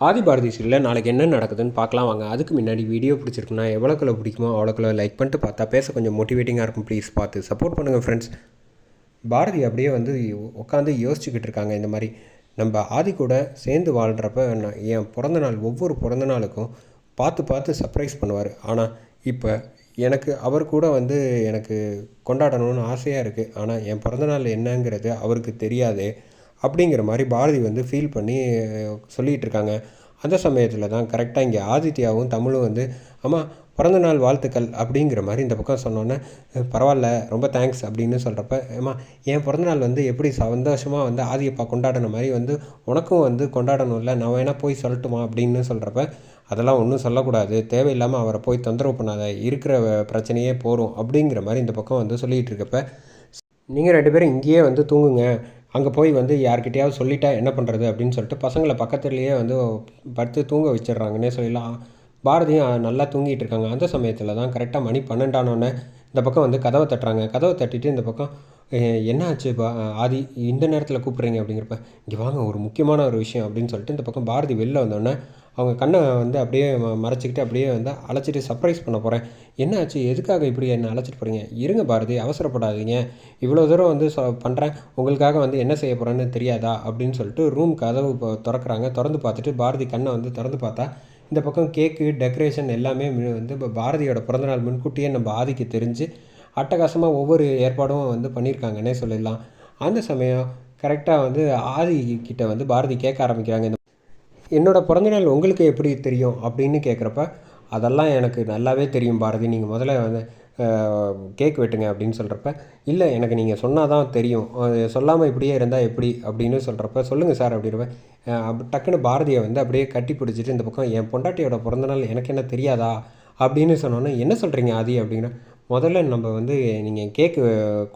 ஆதி பாரதி சீரியலில் நாளைக்கு என்ன நடக்குதுன்னு பார்க்கலாம் வாங்க. அதுக்கு முன்னாடி வீடியோ பிடிச்சிருக்குன்னா எவ்வளோக்குள்ள பிடிக்குமோ அவ்வளோக்குள்ள லைக் பண்ணிட்டு பார்த்தா பேச கொஞ்சம் மோட்டிவேட்டிங்காக இருக்கும். ப்ளீஸ் பார்த்து சப்போர்ட் பண்ணுங்கள் ஃப்ரெண்ட்ஸ் பாரதி அப்படியே வந்து உட்காந்து யோசிச்சுக்கிட்டு இருக்காங்க இந்த மாதிரி. நம்ம ஆதி கூட சேர்ந்து வாழ்கிறப்ப நான் என் பிறந்த நாள் ஒவ்வொரு பிறந்த நாளுக்கும் பார்த்து பார்த்து சர்ப்ரைஸ் பண்ணுவார். ஆனால் இப்போ எனக்கு அவர் கூட வந்து எனக்கு கொண்டாடணும்னு ஆசையாக இருக்குது ஆனால் என் பிறந்தநாள் என்னங்கிறது அவருக்கு தெரியாது. அப்படிங்கிற மாதிரி பாரதி வந்து ஃபீல் பண்ணி சொல்லிகிட்டு இருக்காங்க. அந்த சமயத்தில் தான் கரெக்டாக இங்கே ஆதித்யாவும் தமிழும் வந்து ஆமாம் பிறந்த நாள் வாழ்த்துக்கள் அப்படிங்கிற மாதிரி இந்த பக்கம் சொன்னோன்னே பரவாயில்ல ரொம்ப தேங்க்ஸ் அப்படின்னு சொல்கிறப்ப ஏமா என் பிறந்தநாள் வந்து எப்படி சந்தோஷமாக வந்து ஆதியப்பா கொண்டாடின மாதிரி வந்து உனக்கும் வந்து கொண்டாடணும்ல நான் வேணால் போய் சொல்லட்டுமா அப்படின்னு சொல்கிறப்ப அதெல்லாம் ஒன்றும் சொல்லக்கூடாது. தேவையில்லாமல் அவரை போய் தொந்தரவு பண்ணாத. இருக்கிற பிரச்சனையே போகும் அப்படிங்கிற மாதிரி இந்த பக்கம் வந்து சொல்லிகிட்டு இருக்கப்ப நீங்கள் ரெண்டு பேரும் இங்கேயே வந்து தூங்குங்க. அங்கே போய் வந்து யார்கிட்டயாவது சொல்லிட்டா என்ன பண்ணுறது அப்படின்னு சொல்லிட்டு பசங்களை பக்கத்துலேயே வந்து படுத்து தூங்க வச்சிடுறாங்கன்னே சொல்லலாம் பாரதியும் நல்லா தூங்கிட்டு இருக்காங்க. அந்த சமயத்தில் தான் கரெக்டாக மணி பன்னெண்டானோடனே இந்த பக்கம் வந்து கதவை தட்டுறாங்க. கதவை தட்டிட்டு இந்த பக்கம் என்ன ஆச்சு பா ஆதி இந்த நேரத்தில் கூப்பிட்றீங்க? அப்படிங்கிறப்ப இங்கே வாங்க ஒரு முக்கியமான ஒரு விஷயம் அப்படின்னு சொல்லிட்டு இந்த பக்கம் பாரதி வெளில வந்தோடனே அவங்க கண்ணை வந்து அப்படியே மறைச்சிக்கிட்டு அப்படியே வந்து அழைச்சிட்டு சர்ப்ரைஸ் பண்ண போகிறேன் என்ன ஆச்சு? எதுக்காக இப்படி என்னை அழைச்சிட்டு போகிறீங்க இருங்க பாரதி அவசரப்படாதீங்க. இவ்வளோ தூரம் வந்து சொ பண்ணுறேன் உங்களுக்காக வந்து என்ன செய்ய போகிறேன்னு தெரியாதா? அப்படின்னு சொல்லிட்டு ரூம் கதவு திறக்கிறாங்க. திறந்து பார்த்துட்டு பாரதி கண்ணை வந்து திறந்து பார்த்தா இந்த பக்கம் கேக்கு டெக்கரேஷன் எல்லாமே வந்து இப்போ பாரதியோட பிறந்தநாள் முன்கூட்டியே நம்ம ஆதிக்கு தெரிஞ்சு அட்டகாசமாக ஒவ்வொரு ஏற்பாடும் வந்து பண்ணியிருக்காங்கன்னே சொல்லிடலாம். அந்த சமயம் கரெக்டாக வந்து ஆதி கிட்ட வந்து பாரதி கேட்க ஆரம்பிக்கிறாங்க. இந்த என்னோடய பிறந்தநாள் உங்களுக்கு எப்படி தெரியும் அப்படின்னு கேட்குறப்ப அதெல்லாம் எனக்கு நல்லாவே தெரியும் பாரதி. நீங்கள் முதல்ல வந்து கேக் வெட்டுங்க அப்படின்னு சொல்கிறப்ப இல்லை எனக்கு நீங்கள் சொன்னால் தான் தெரியும் சொல்லாமல் இப்படியே இருந்தால் எப்படி? அப்படின்னு சொல்கிறப்ப சொல்லுங்கள் சார் அப்படின்றப்ப டக்குன்னு பாரதியை வந்து அப்படியே கட்டி பிடிச்சிட்டு இந்த பக்கம் என் பொண்டாட்டியோட பிறந்தநாள் எனக்கு என்ன தெரியாதா? அப்படின்னு சொன்னோன்னே என்ன சொல்கிறீங்க ஆதி? அப்படிங்கிற முதல்ல நம்ம வந்து நீங்கள் கேக்கு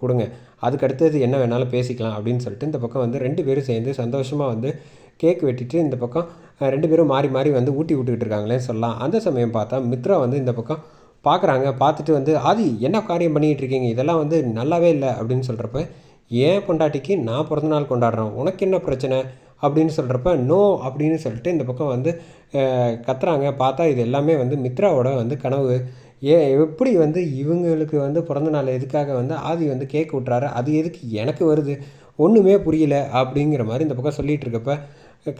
கொடுங்க. அதுக்கு அடுத்தது என்ன வேணாலும் பேசிக்கலாம் அப்படின்னு சொல்லிட்டு இந்த பக்கம் வந்து ரெண்டு பேரும் சேர்ந்து சந்தோஷமாக வந்து கேக் வெட்டிட்டு இந்த பக்கம் ரெண்டு பேரும் மாறி மாறி வந்து ஊட்டி விட்டுக்கிட்டு இருக்காங்களே சொல்லலாம். அந்த சமயம் பார்த்தா மித்ரா வந்து இந்த பக்கம் பார்க்குறாங்க பார்த்துட்டு வந்து ஆதி என்ன காரியம் பண்ணிகிட்டு இருக்கீங்க? இதெல்லாம் வந்து நல்லாவே இல்லை. அப்படின்னு சொல்கிறப்ப ஏன் பொண்டாட்டிக்கு நான் பிறந்தநாள் கொண்டாடுறேன் உனக்கு என்ன பிரச்சனை? அப்படின்னு சொல்கிறப்ப நோ அப்படின்னு சொல்லிட்டு இந்த பக்கம் வந்து கத்துறாங்க. பார்த்தா இது எல்லாமே வந்து மித்ராவோட வந்து கனவு. ஏ எப்படி வந்து இவங்களுக்கு வந்து பிறந்த நாள் எதுக்காக வந்து ஆதி வந்து கேக் விட்டுறாரு? அது எதுக்கு எனக்கு வருது? ஒன்றுமே புரியல அப்படிங்கிற மாதிரி இந்த பக்கம் சொல்லிகிட்டு இருக்கப்ப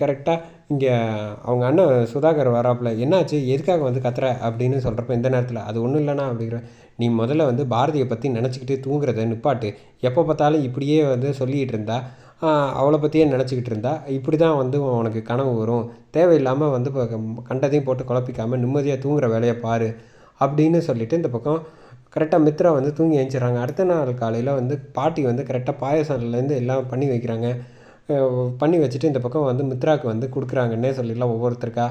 கரெக்டாக இங்கே அவங்க அண்ணன் சுதாகர் வராப்பில் என்னாச்சு? எதுக்காக வந்து கத்துற? அப்படின்னு சொல்கிறப்ப இந்த நேரத்தில் அது ஒன்றும் இல்லைனா அப்படிங்கிற நீ முதல்ல வந்து பாரதியை பற்றி நினச்சிக்கிட்டு தூங்குறத நிப்பாட்டு. எப்போ பார்த்தாலும் இப்படியே வந்து சொல்லிகிட்டு இருந்தா அவளை பற்றியே நினச்சிக்கிட்டு இருந்தா இப்படி தான் வந்து உனக்கு கனவு வரும். தேவையில்லாமல் வந்து இப்போ கண்டதையும் போட்டு குழப்பிக்காமல் நிம்மதியாக தூங்குற வேலையை பாரு அப்படின்னு சொல்லிவிட்டு இந்த பக்கம் கரெக்டாக மித்ரா வந்து தூங்கி எழுந்துடுறாங்க அடுத்த நாள் காலையில் வந்து பாட்டி வந்து கரெக்டாக பாயசம்லேருந்து எல்லாம் பண்ணி வைக்கிறாங்க. பண்ணி வச்சுட்டு இந்த பக்கம் வந்து மித்ராவுக்கு வந்து கொடுக்குறாங்கன்னே சொல்லிடலாம் ஒவ்வொருத்தருக்கா.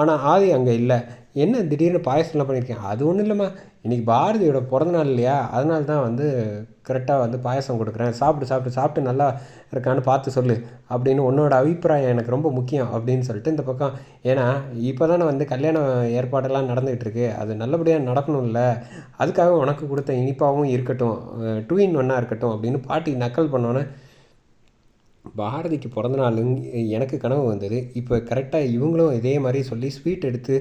ஆனால் ஆதி அங்கே இல்லை. என்ன திடீர்னு பாயசம்லாம் பண்ணியிருக்கேன்? அது ஒன்றும் இல்லைம்மா. இன்றைக்கி பாரதியோட பிறந்தநாள் இல்லையா? அதனால தான் வந்து கரெக்டாக வந்து பாயசம் கொடுக்குறேன். சாப்பிட்டு சாப்பிட்டு சாப்பிட்டு நல்லா இருக்கான்னு பார்த்து சொல்லு அப்படின்னு உன்னோட அபிப்பிராயம் எனக்கு ரொம்ப முக்கியம் அப்படின்னு சொல்லிட்டு இந்த பக்கம். ஏன்னா இப்போ தானே வந்து கல்யாண ஏற்பாடெல்லாம் நடந்துகிட்டு இருக்கு அது நல்லபடியாக நடக்கணும்ல. அதுக்காக உனக்கு கொடுத்த இனிப்பாகவும் இருக்கட்டும் டூ இன் ஒன்னாக இருக்கட்டும் அப்படின்னு பாட்டி நக்கல் பண்ணோன்னே பாரதிக்கு பிறந்த நாள் எனக்கு கனவு வந்தது. இப்போ கரெக்டாக இவங்களும் இதே மாதிரி சொல்லி ஸ்வீட் எடுத்து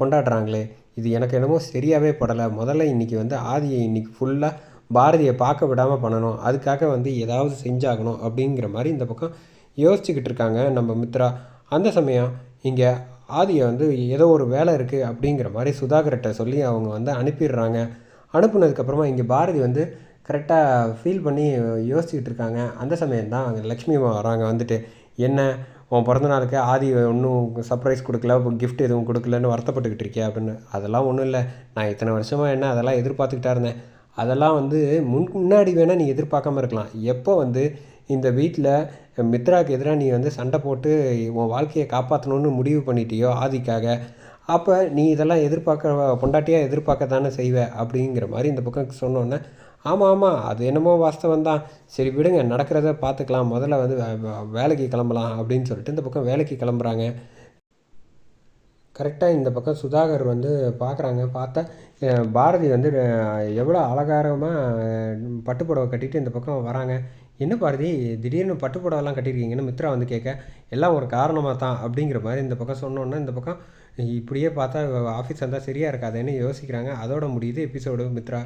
கொண்டாடுறாங்களே. இது எனக்கு என்னமோ சரியாகவே படலை. முதல்ல இன்றைக்கி வந்து ஆதியை இன்றைக்கி ஃபுல்லாக பாரதியை பார்க்க விடாமல் பண்ணணும். அதுக்காக வந்து ஏதாவது செஞ்சாகணும் அப்படிங்கிற மாதிரி இந்த பக்கம் யோசிச்சுக்கிட்டு இருக்காங்க நம்ம மித்ரா. அந்த சமயம் இங்கே ஆதியை வந்து ஏதோ ஒரு வேலை இருக்குது அப்படிங்கிற மாதிரி சுதாகர்கிட்ட சொல்லி அவங்க வந்து அனுப்பிடுறாங்க. அனுப்புனதுக்கப்புறமா இங்கே பாரதி வந்து கரெக்டாக ஃபீல் பண்ணி யோசிச்சுக்கிட்டு இருக்காங்க. அந்த சமயம் தான் அங்கே லக்ஷ்மி வராங்க. வந்துட்டு என்ன? உன் பிறந்த நாளுக்கு ஆதி ஒன்றும் சர்ப்ரைஸ் கொடுக்கல. கிஃப்ட் எதுவும் கொடுக்கலன்னு வருத்தப்பட்டுக்கிட்டு இருக்கே அப்படின்னு. அதெல்லாம் ஒன்றும் இல்லை. நான் இத்தனை வருஷமாக என்ன அதெல்லாம் எதிர்பார்த்துக்கிட்டா இருந்தேன். அதெல்லாம் வந்து முன் முன்னாடி வேணால் நீ எதிர்பார்க்காம இருக்கலாம். எப்போ வந்து இந்த வீட்டில் மித்ராவுக்கு எதிராக நீ வந்து சண்டை போட்டு உன் வாழ்க்கையை காப்பாற்றணுன்னு முடிவு பண்ணிட்டியோ ஆதிக்காக அப்போ நீ இதெல்லாம் எதிர்பார்க்க பொண்டாட்டியாக எதிர்பார்க்க தானே செய்வ? அப்படிங்கிற மாதிரி இந்த பக்கம் சொன்னோன்னே ஆமாம் ஆமாம் அது என்னமோ வாஸ்தவம் தான் சரி விடுங்க. நடக்கிறத பார்த்துக்கலாம். முதல்ல வந்து வேலைக்கு கிளம்பலாம் அப்படின்னு சொல்லிட்டு இந்த பக்கம் வேலைக்கு கிளம்புறாங்க. கரெக்டாக இந்த பக்கம் சுதாகர் வந்து பார்க்குறாங்க பார்த்தா பாரதி வந்து எவ்வளோ அலங்காரமாக பட்டுப்புடவை கட்டிட்டு இந்த பக்கம் வராங்க. என்ன பாரதி திடீர்னு பட்டு புடவெல்லாம் கட்டியிருக்கீங்கன்னு மித்ரா வந்து கேட்க எல்லாம் ஒரு காரணமாக தான் அப்படிங்கிற மாதிரி இந்த பக்கம் சொன்னோன்னே இந்த பக்கம் இப்படியே பார்த்தா ஆஃபீஸ் வந்தால் சரியாக இருக்காதேன்னு யோசிக்கிறாங்க. அதோட முடியுது எபிசோடு மித்ரா.